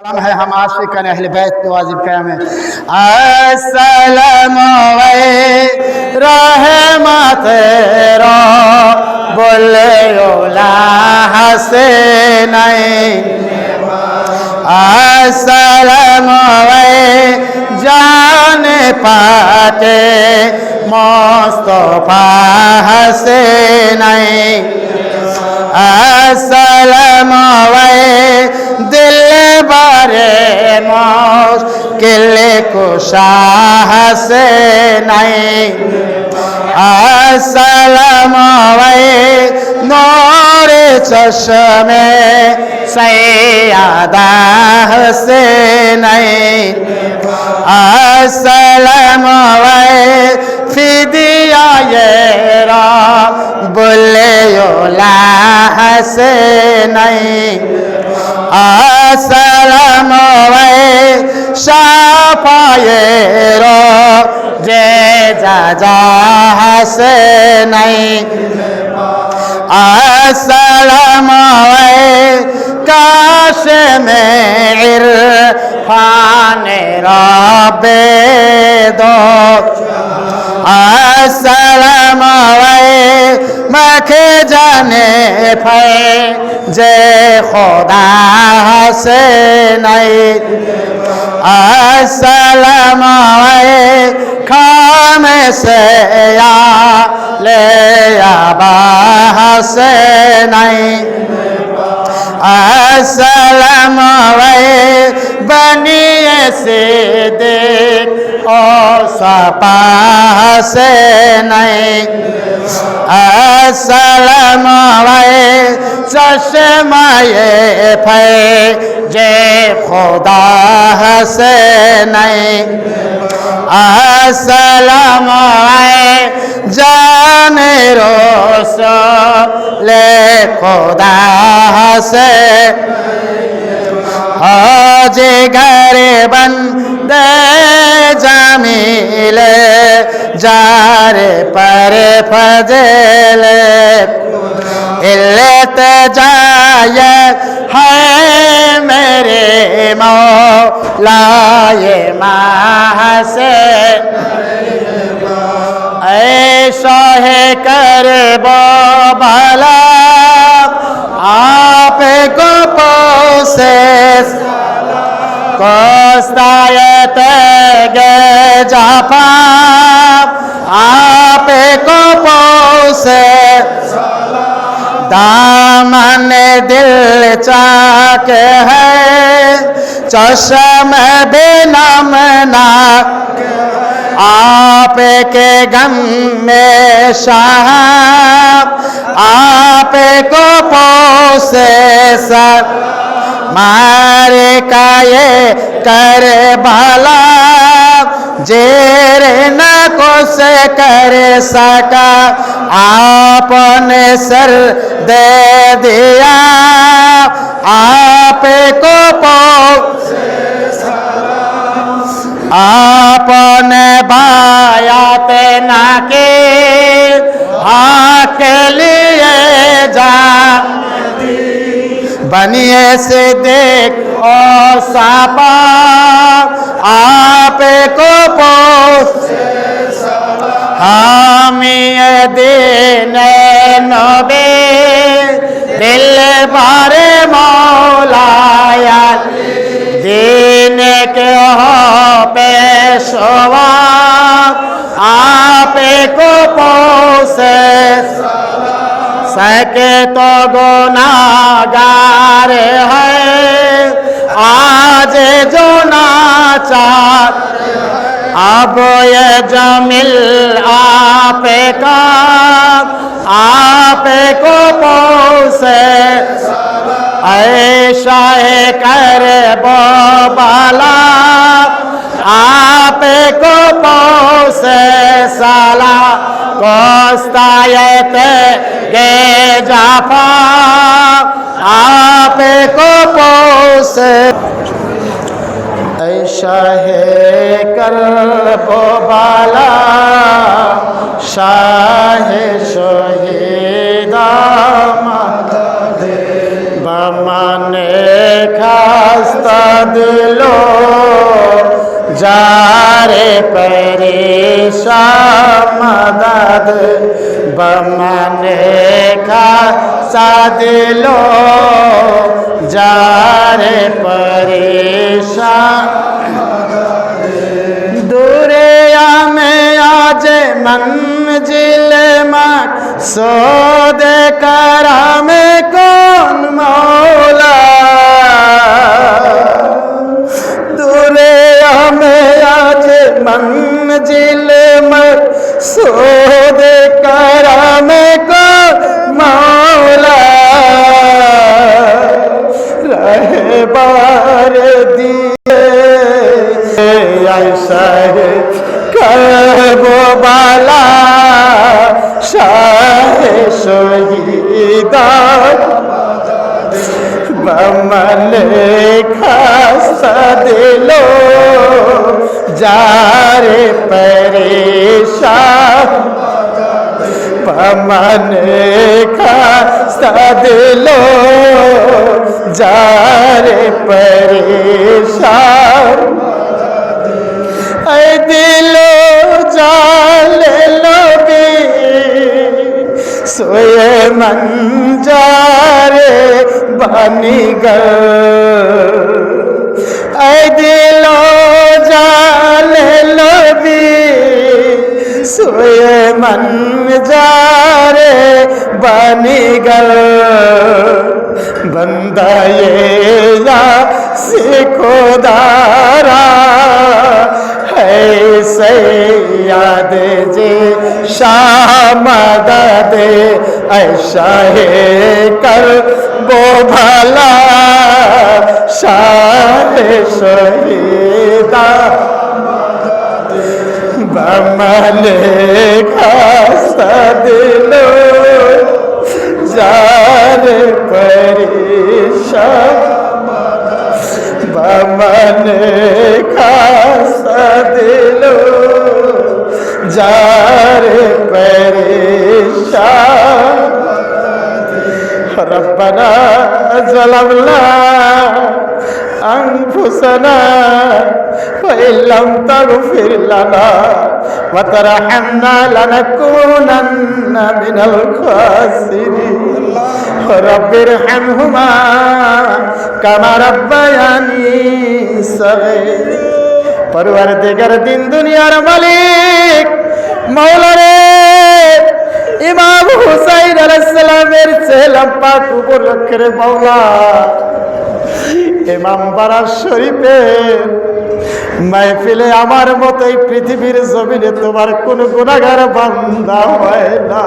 है हम आशिक अहल बैत वाजिब कैम है। असलम रहमत बोले बोलोला हसे नहीं वै जान पाके मोस्तफा हसे नहीं আসসালাম দিলে বারে মস কেলে কোশাহ সে নাই। আসসালাম নোরে চশমে সয়াদা সে নাই। আসসালাম ফিদি আয়েরা বলে, ওলা হাসে নাই আসসালাম সাফায়ের যে যা যা হাসে নাই আসসালাম কাশে মের ফানে রবে আসসালাম মখে জানে ফে যে খোদা হাসে নাই। আসসালাম খাম সে লে হাসে নাই। আসসালাম বনিয়ে সে দেখ ও সপাসে নাই। আসসালাম চশমায়ে ফে যে খোদা হসে নাই। আসসালাম জানে রোস লে খোদা হসে যে ঘরে বন্দে জামিলে যারে পরে ফজলে علت جایت ہے میرے مولا یہ ماہ سے اے شاہ کر بو بھلا آپ کو कोस्तायत जापा, आप को पोसे। दामन दिल चाक है, चशम बेनमना। आप के गम में शाह, आप को पोसे, सर। मारे का ये कर भला जेरे न को से कर सका। आपने सर दे दिया, आप को पो आपने बायात ना के हाथ लिए जा बनिए से देख ओ सापा आप को पोस हम ये दिन नबे दिल बारे मौलाया दिन के हो पेशवा आप को पोसे सके तो गुनागार है आज जो नाचार अब ये जमिल आप का आप को पोसे ऐसा कर बो बाला आप को سے سالا کوستایت گے جافا آپ کو پوس اے شاہ کر بالا شاہ شہیدہ مدد بمن خستہ دلوں খাস্তা দিল যারে পরেশা মদদ বমনে খাস্তা দিল যারে পরেশা দূরে আমি আজ মঞ্জিল মক সোদ করম কোন আমলে খাসা দিল যারে পরেশা পমনে খাসা দিল যারে পরেশা দিল জালে सोए मन जारे बनी गल ऐ दिलो जाले लोगे सोए मन जारे बनी गल बंदा ये या सीखो दारा সৈয়াদ যে শামদে শাহে কর বো ভালা শাহে শহীদা বমলে খাস্তা যার পরিশা দামন খাস দিল যার পরেশান ربنا ظلمنا أنفسنا وإن لم تغفر لنا وترحمنا لنكونن من الخاسرين রব্বির হামহুমা, কামা রব্বায়ানি সগীর। পরওয়ারদিগার দিন দুনিয়ার মালিক মাওলা রে ইমাম হুসাইন আলাইহিস সালামের চেহারা পাক উপলক্ষে মাওলা। ইমাম বারা শরীফের মাহফিলে আমার মতো এই পৃথিবীর জমিনে তোমার কোন গুণাগার বান্ধা হয় না।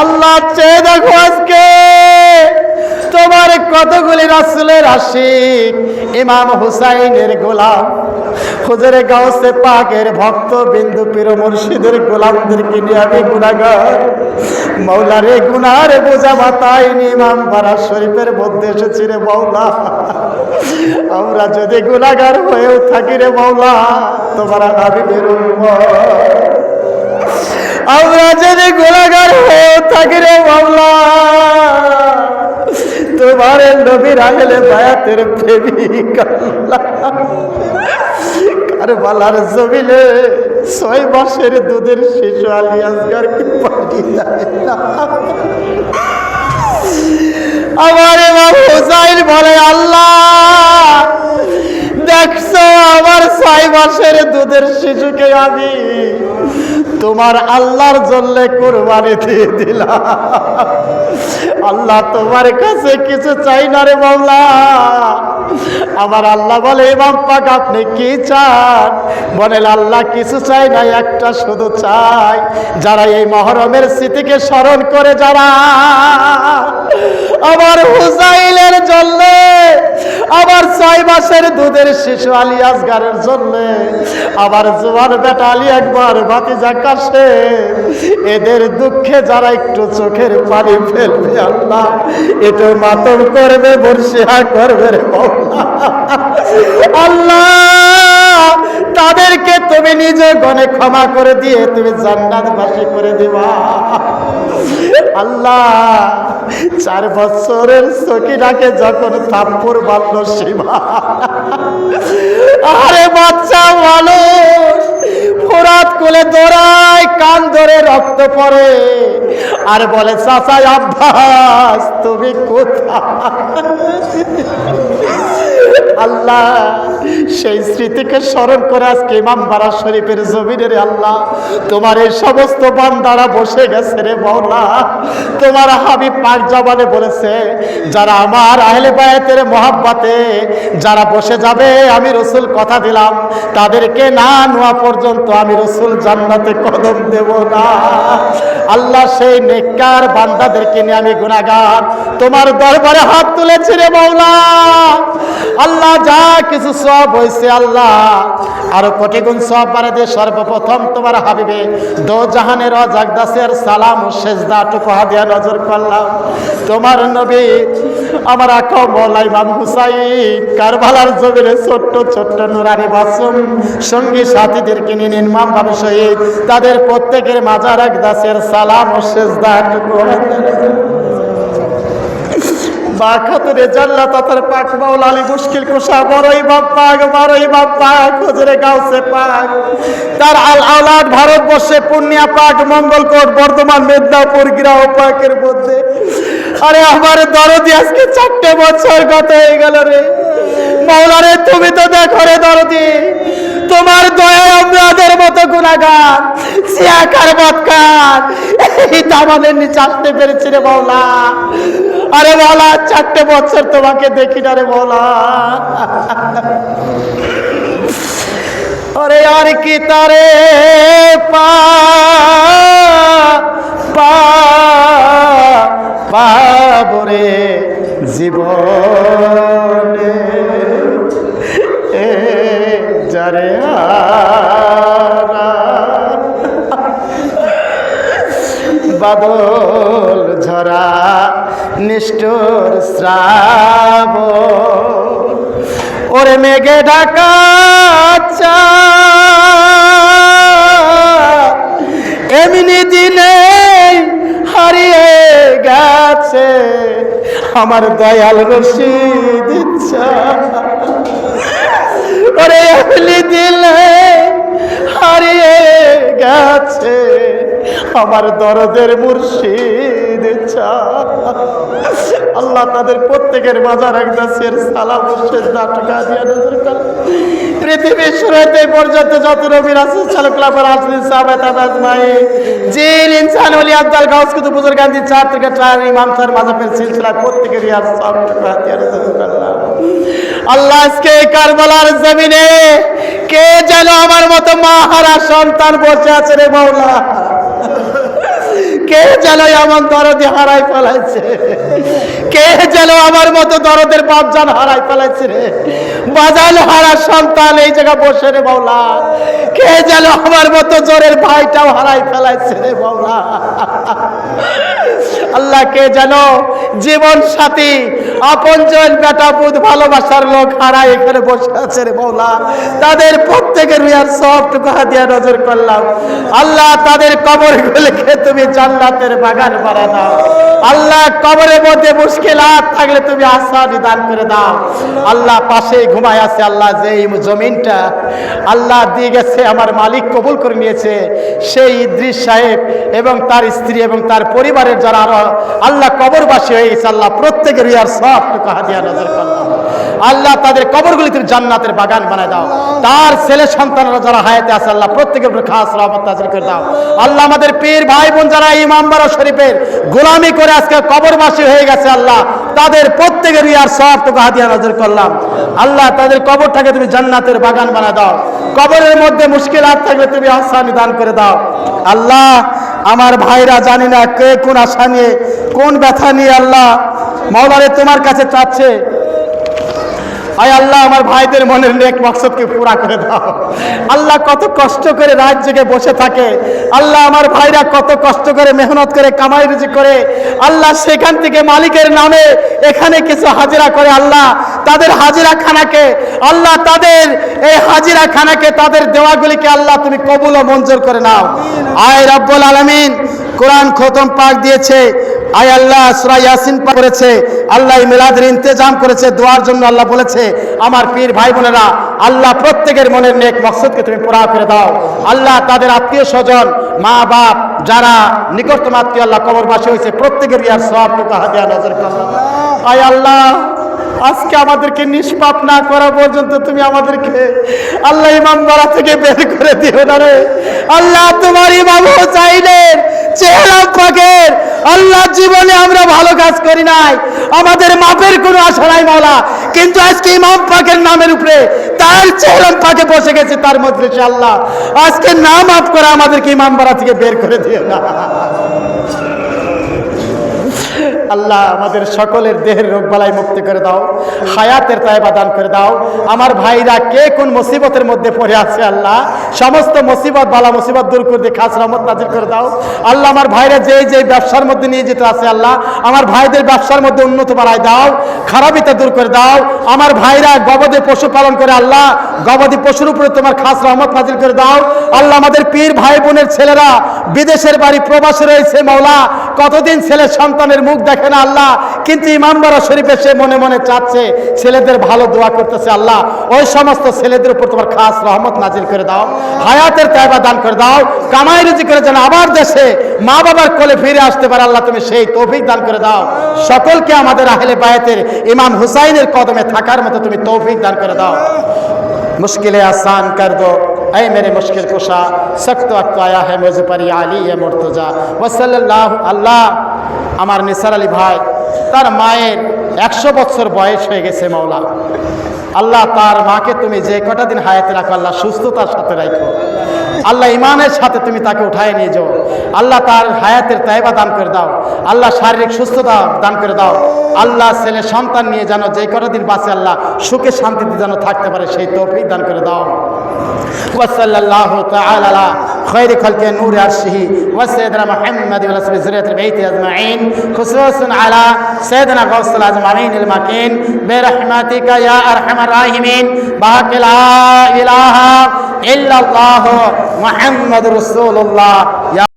আল্লাহ চেয়ে দেখো আজকে। তোমার কতগুলি রাসুলের আশিক? ইমাম হুসাইনের গোলাম, হুজুরে গাউসে পাকের ভক্ত বিন্দু পীর মুর্শিদের গোলামদেরকে নিয়ে আমি গুণাগার মৌলারে গুনার বোঝা মাতায় ইমাম পাড়া শরীফের মধ্যে এসেছি রে মৌলা। আমরা যদি গুণাগার হয়েও থাকি রে মৌলা, তোমার আমি বেরোব আমরা যদি গোলাগার হয়ে থাকি রে মামলা তোমার নবীর আগলে বায়াতের প্রেমিক আর বালার জমিলে ছয় মাসের দুধের শিশু আলী কি না। আমার এবার হুসাইন বলে, আল্লাহ, দেখছ আমার ছয় মাসের দুধের শিশুকে আমি তোমার আল্লাহর জন্য কোরবানি দিয়ে দিলাম। আল্লাহ তোমার কাছে কিছু চাই না রে মামলা আমার আল্লাহ বলে ইমাম পাক, আপনি কি চান? বলেন আল্লাহ কিছু চাই না, একটা শুধু চাই। যারা এই মহরমের স্মৃতিকে স্মরণ করে, যারা আমার হুসাইলের জন্য, আমার ছয় মাসের দুধের শিশু আলী আসগারের জন্য, আমার জোয়ার বেটা আলী একবার ভাতিজা কাশে এদের দুঃখে যারা একটু চোখের পানি ফেলবে আল্লাহ একটু মাতম করবে, বর্ষিয়া করবে রে। আল্লাহ তাদেরকে তুমি নিজ গণে ক্ষমা করে দিয়ে তুমি জান্নাত বাসী করে দিবা আল্লাহ, চার বছরের সকিনাকে যখন থাপ্পর মারল সীমা, আরে বাচ্চা মানুষ ফোরাত কোলে দৌড়ায় কান ধরে রক্ত পড়ে। আর বলে চাচাই আব্বাস তুমি কোথায়? আল্লাহ। সেই স্মৃতিকে স্মরণ করে আজকে ইমাম বারা শরীফের জমিনের আল্লাহ, তোমার এই সমস্ত বান্দারা বসে গেছে রে মৌলা তোমার হাবিব পাক জবানে বলেছে, যারা আমার আহলে বায়াতের মহাব্বাতে যারা বসে যাবে, আমি রসুল কথা দিলাম। তাদেরকে না নোয়া পর্যন্ত আমি রসুল জান্নাতে কদম দেব না। আল্লাহ সেই নেককার বান্দাদেরকে নিয়ে আমি গুনাগার তোমার দরবারে হাত তুলেছি রে মৌলা আল্লাহ যা কিছু সব হয়েছে আল্লাহ। আরও কোটি গুণ সব বাড়াতে সর্বপ্রথম তোমার হাবিবে। দো জাহানের অজাগদাসের সালাম সেজদা টুকু হাদিয়া নজর করলাম। তোমার নবী আমার আকা মৌলা ইমাম হুসাইন, কারবালার জমিরে ছোট্ট ছোট্ট নুরানি বাসুম, সঙ্গী সাথীদেরকে নিয়ে নির্মাম ভাবে শহীদ। তাদের প্রত্যেকের মাজার এক দাসের সালাম ও সেজদা আলী মুশকিল পাক বড়ই তার আল ভারতবর্ষে পাকের মধ্যে। আরে আমার দরদি আজকে চারটে বছর গত হয়ে গেল রে। মাওলা রে তুমি তো দেখো রে দরদি। তোমার দয়ায় আমাদের মতো গুণাগার, সিয়াকার বৎকার। এই আমাদের নিচে আসতে পেরেছি রে মাওলা আরে বলা চারটে বছর তোমাকে দেখি না রে বলা আরে আর কি তারে পা পা পাবরে জীবনে। এ যারে বাদল ঝরা নিষ্ঠুর শ্রাব ওরে মেঘে চাঁদ, এমনি দিনে হারিয়ে গেছে আমার দয়াল রশিদ দিলে হারিয়ে গেছে আমার দরদের মুর্শিদ আল্লাহ তাদের প্রত্যেকের মাজার একটা শের সালাম শেষ টাকা দিয়ে নজর পৃথিবীর শুরুতে পর্যন্ত যত নবীর আছে ইনসান, ওলি, আব্দাল গাউস কুতু বুজুর্গ, গান্ধী চার থেকে চার ইমাম, স্যার মাজাফের সিলসিলা প্রত্যেকের ইয়ার আল্লাহ আজকে কারবালার জমিনে মতো মা হারা সন্তান বসে আছে রে মাওলা। কে যেন আমার দরদে হারাই ফেলাইছে? কে যেন আমার মতো দরদের বাপজান হারাই ফেলাইছে রে? বাজাল হারা সন্তান এই জায়গা বসে রে বাউলা কে যেন আমার মতো জোরের ভাইটাও হারাই ফেলাইছে রে বাউলা আল্লাহ, কে যেন জীবন সাথী, আপনজন বেটা পুত ভালোবাসার লোক হারাই এখানে বসে আছে রে মৌলা তাদের প্রত্যেকের রিয়ার সবটুকু হাতিয়া নজর করলাম। আল্লাহ তাদের কবর গুলিকে তুমি জান্নাতের বাগান বাড়া দাও আল্লাহ কবরের মধ্যে মুশকিলাত থাকলে তুমি আসানি দান করে দাও। আল্লাহ পাশে ঘুমায় আছে, আল্লাহ যে জমিনটা আল্লাহ দিয়ে গেছে, আমার মালিক কবুল করে নিয়েছে। সেই ইদ্রিস সাহেব এবং তার স্ত্রী এবং তার পরিবারের যারা আরও আল্লাহ কবরবাসী হয়ে গেছে, আল্লাহ প্রত্যেকের ইয়ার সবটুকু হাতিয়া নজর করলাম। আল্লাহ তাদের কবরগুলি তুমি জান্নাতের বাগান বানায় দাও। তার ছেলে সন্তানরা যারা হায়াতে আছে, আল্লাহ প্রত্যেকের উপর খাস রহমত নাজিল করে দাও। আল্লাহ আমাদের পীর ভাই বোন যারা ইমাম বারা শরীফের গোলামি করে আজকে কবরবাসী হয়ে গেছে, আল্লাহ তাদের প্রত্যেকের ইয়ার সবটুকু হাতিয়া নজর করলাম। আল্লাহ তাদের কবরটাকে তুমি জান্নাতের বাগান বানায় দাও। কবরের মধ্যে মুশকিল আর থাকলে তুমি আসানি দান করে দাও। আল্লাহ, আমার ভাইরা জানি না কে কোন আশা নিয়ে, কোন ব্যথা নিয়ে আল্লাহ মাওলারে তোমার কাছে চাচ্ছে। আয় আল্লাহ, আমার ভাইদের মনের নেক মকসদকে পুরা করে দাও। আল্লাহ কত কষ্ট করে রাত জেগে বসে থাকে। আল্লাহ আমার ভাইরা কত কষ্ট করে মেহনত করে, কামাই রুজি করে। আল্লাহ সেখান থেকে মালিকের নামে এখানে কিছু হাজিরা করে। আল্লাহ তাদের হাজিরা খানাকে আল্লাহ তাদের এই হাজিরা খানাকে তাদের দেওয়াগুলিকে আল্লাহ তুমি কবুল ও মঞ্জুর করে নাও। আয় রব্বুল আলামিন, কোরআন খতম পাক দিয়েছে। আয় আল্লাহ, সুরা ইয়াসিন করেছে। আল্লাহ মিলাদের ইন্তেজাম করেছে, দোয়ার জন্য আল্লাহ বলেছে, আমার পীর ভাই বোনেরা, আল্লাহ প্রত্যেকের মনের নেক মকসদকে তুমি পুরা করে দাও। আল্লাহ তাদের আত্মীয় স্বজন, মা বাপ, যারা নিকটতম আত্মীয়, আল্লাহ কবরবাসী হয়েছে, প্রত্যেকের ইয়ার সবটুকু হাতিয়া নজর আয় আল্লাহ, আজকে আমাদেরকে নিষ্পাপ না করা পর্যন্ত তুমি আমাদেরকে, আল্লাহ ইমাম বাড়া থেকে বের করে দিও না রে। আল্লাহ তোমার ইমাম চাইলেন চেহারা পাকের। আল্লাহ জীবনে আমরা ভালো কাজ করি নাই। আমাদের মাপের কোনো আশা নাই মাওলা। কিন্তু আজকে ইমাম পাকের নামের উপরে তার চেহারা পাকে বসে গেছে তার মধ্যে আল্লাহ আজকে নাম আপ করে আমাদেরকে ইমাম বাড়া থেকে বের করে দিও না। আল্লাহ আমাদের সকলের দেহের রোগ বালাই মুক্তি করে দাও, হায়াতের তাইবা দান করে দাও। আমার ভাইরা কে কোন মুসিবতের মধ্যে পড়ে আছে আল্লাহ? সমস্ত মুসিবত, বালা মুসিবত দূর করে দিয়ে খাস রহমত নাজির করে দাও। আল্লাহ আমার ভাইরা যেই যেই ব্যবসার মধ্যে নিয়ে যেতে আছে আল্লাহ, আমার ভাইদের ব্যবসার মধ্যে উন্নত বাড়াই দাও, খারাপিতা দূর করে দাও। আমার ভাইরা গবাদি পশু পালন করে আল্লাহ, গবাদি পশুর উপরে তোমার খাস রহমত নাজির করে দাও। আল্লাহ আমাদের পীর ভাই বোনের ছেলেরা, বিদেশের বাড়ি প্রবাসে রয়েছে মাওলা, কতদিন ছেলে সন্তানের মুখ দেখে দেখে না আল্লাহ, কিন্তু ইমামবারা শরীফে সে মনে মনে চাচ্ছে, ছেলেদের ভালো দোয়া করতেছে আল্লাহ, ওই সমস্ত ছেলেদের উপর তোমার খাস রহমত নাজির করে দাও, হায়াতের তাইবা দান করে দাও, কামাই রুজি করে যেন আবার দেশে মা বাবার কোলে ফিরে আসতে পারে আল্লাহ, তুমি সেই তৌফিক দান করে দাও। সকলকে আমাদের আহলে বায়াতের ইমাম হুসাইনের কদমে থাকার মতো তুমি তৌফিক দান করে দাও। মুশকিলে আসান কর দাও اے میرے مشکل کشا سخت وقت آیا ہے مجھ پر یہ علی ہے مرتجا وصلی اللہ اللہ আমার নিসার আলী ভাই, তার মায়ের একশো বছর বয়স হয়ে গেছে মাওলা। আল্লাহ, তার মাকে তুমি যে কটা দিন হায়াতে রাখো, আল্লাহ, সুস্থতার সাথে রাখো। আল্লাহ, ইমানের সাথে তুমি তাকে উঠায় নিয়ে যাও। আল্লাহ, তার হায়াতের তাইবা দান করে দাও। আল্লাহ, শারীরিক সুস্থতা দান করে দাও। আল্লাহ, ছেলে, সন্তান নিয়ে যেন যে কটা দিন বাঁচে, আল্লাহ, সুখে শান্তিতে যেন থাকতে পারে, সেই তৌফিক দান করে দাও। وصلى الله تعالى على خير خلق نور عرشه وسيدنا محمد ورسول ذرية البيت أجمعين. خصوصا على سيدنا غوث الأجمعين المكين برحمتك يا أرحم الراحمين. بحق لا إله إلا الله محمد رسول الله. يا